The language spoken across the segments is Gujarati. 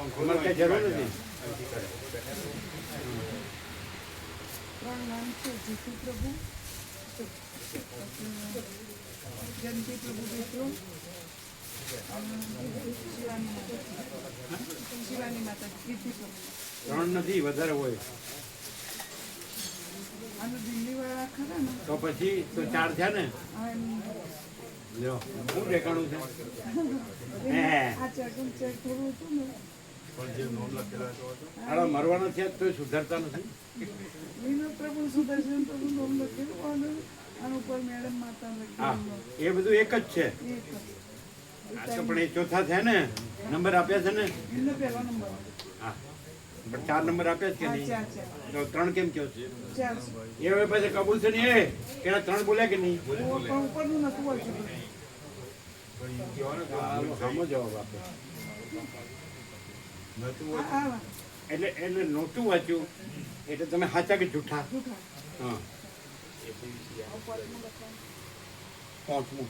અમારે કઈ જરૂર નથી ત્રણ નામ છે જીતુ પ્રભુ જયંતિ પ્રભુ બેસરો શિવાની માતા કીર્તિ પ્રભુ ત્રણ નથી વધારે હોય તો પછી તો ચાર છે ને લ્યો શું ઠેકાણું છે હે આ ચેકિંગ ચેક થોડું હતું ને આડા મરવાના થયા તો સુધારતા નથી. પ્રભુ સુદર્શન પ્રભુ નામ લખેલું અને ઉપર મેડમ માતા લખેલું. એ બધું એક જ છે. જ. પણ એ ચોથા થયા ને? નંબર આપ્યા છે ને? એનો નંબર. હા. પણ ચાર નંબર આપ્યા છે કે નહીં? તો ત્રણ કેમ કયો છે? એ હવે પછી કબૂલ છે ને એ? પેલા ત્રણ બોલ્યા કે નહીં? પણ ઉપરનું નતું વાંચ્યું આનો સામો જવાબ આપે. એટલે એટલે નહોતું વાંચ્યું? એટલે તમે સાચા કે જૂઠા? હા. પાંચમું.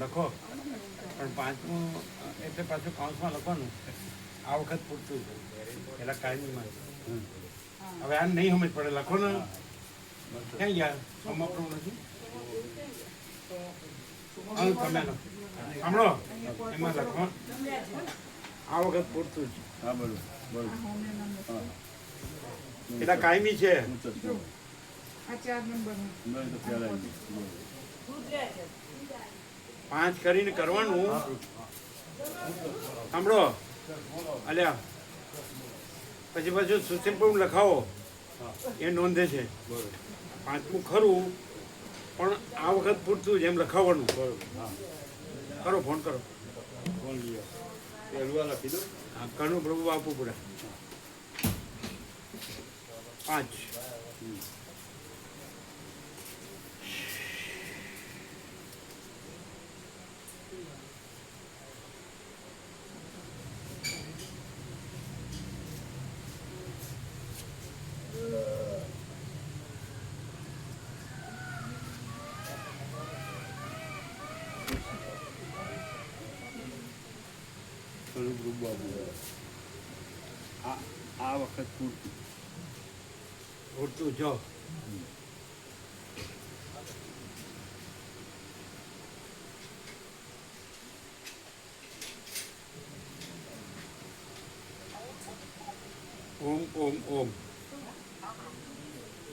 લખો. પણ પાંચમું એટલે પાછું કાઉન્સમાં લખવાનું. આ વખત પૂરતું પેલા કાયમીમાં. હવે આ નહીં સમજ પડે. લખો ને. ક્યાં ગયા? સમાપનું નથી? હા, તમે લખો. એમાં લખો. આ વખત પૂરતું છે. હા. હોમે નંબર પેલા કાયમી છે. આ ચાર નંબર પાંચ કરીને કરવાનું. સાંભળો. અલ્યા પછી પાછું સુસિમ્પલ લખાવો. એ નોંધે છે. પાંચમું ખરું પણ આ વખત પૂરતું જ એમ લખાવવાનું. કરો ફોન કરો. હા કણું પ્રભુ આપવું પડે. પાંચ. આ આ વખત પૂરતું પૂરતું જો ઓમ ઓમ ઓમ.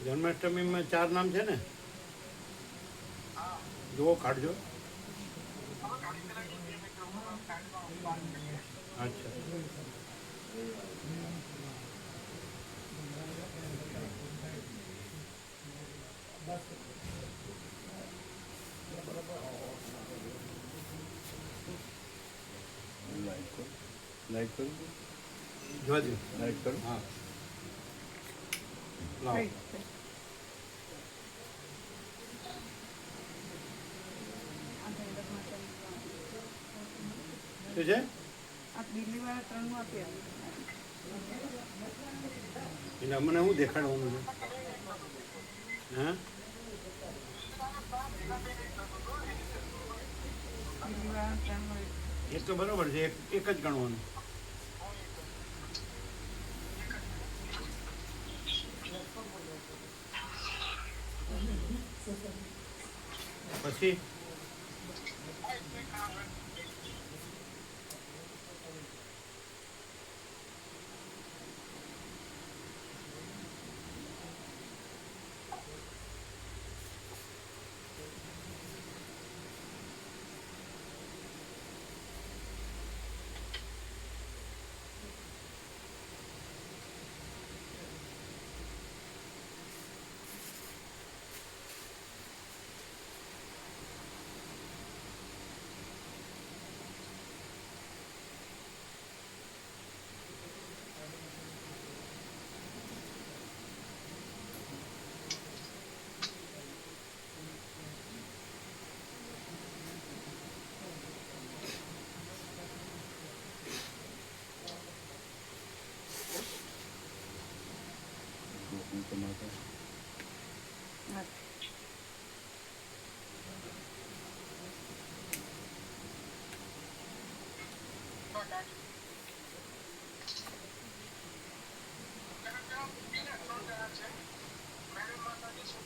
જન્માષ્ટમીમાં ચાર નામ છે ને? જુઓ, કાઢજો. લાઈક કરો. જોજો. લાઈક કરો. હા. લાવો. શું છે? આ દિલ્હીવાળા ત્રણનું આપ્યા એટલે અમને શું દેખાડવાનું છે? હા? એ તો બરોબર છે એક જ ગણવાનું. પછી?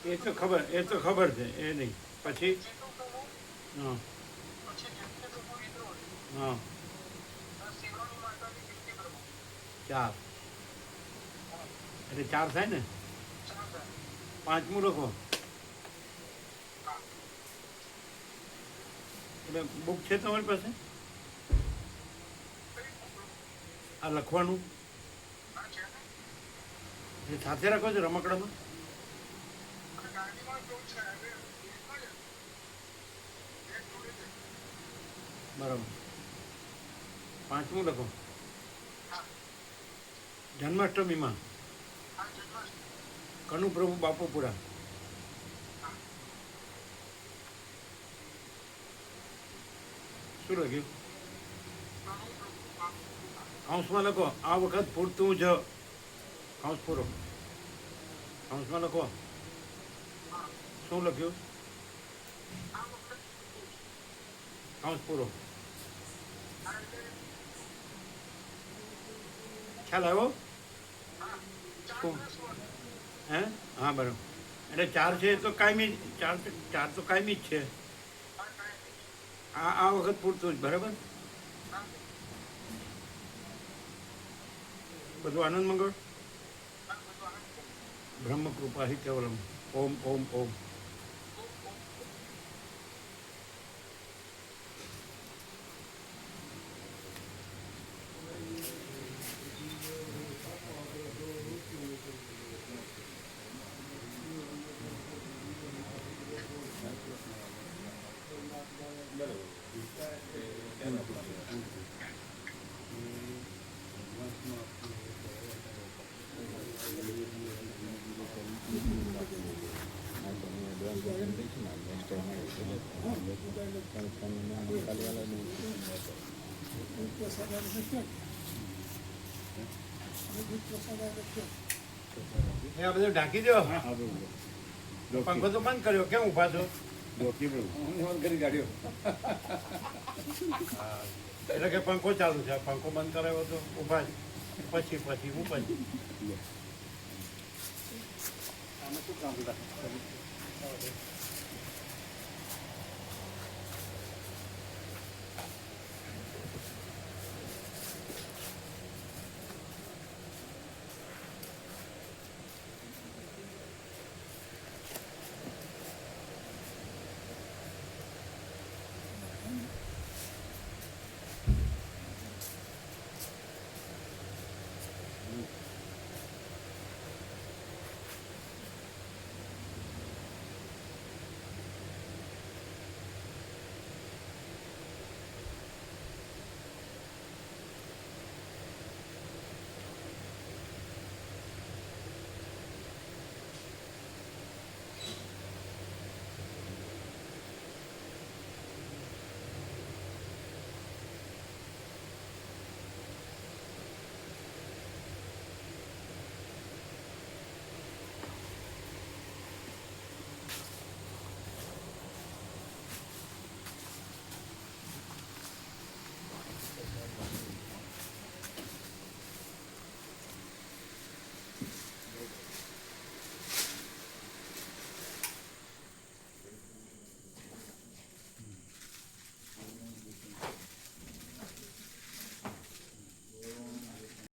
એ તો ખબર, એ તો ખબર છે, એ નહીં. પછી? હા. હા. ચાર. એટલે ચાર થાય ને? પાંચમું લખો. એટલે બુક છે તમારી પાસે? આ લખવાનું? એ સાથે રાખો છો રમકડામાં? બરાબર. પાંચમું લખો. જન્માષ્ટમીમાં. કનુ પ્રભુ બાપુપુરા. શું લખ્યું? કૌંસમાં લખો આ વખત પૂરતું જ. કૌંસ પૂરો. કૌંસમાં લખો. શું લખ્યું? કૌંસ પૂરો. ખ્યાલ આવ્યો? શું? હે? હા, બરાબર. એટલે ચાર છે તો કાયમી ચાર ચાર તો કાયમી જ છે. આ આ વખત પૂરતું જ, બરાબર? બધું આનંદ મંગળ? બ્રહ્મ કૃપા હિ કેવલમ. ઓમ ઓમ ઓમ. આ બધું ઢાંકી દો. પંખો તો બંધ કર્યો કેમ ઊભા છો? એટલે કે પંખો ચાલુ છે. પંખો બંધ કરાવ્યો તો ઊભા જ. પછી પછી હું પછી. આમાં શું કામ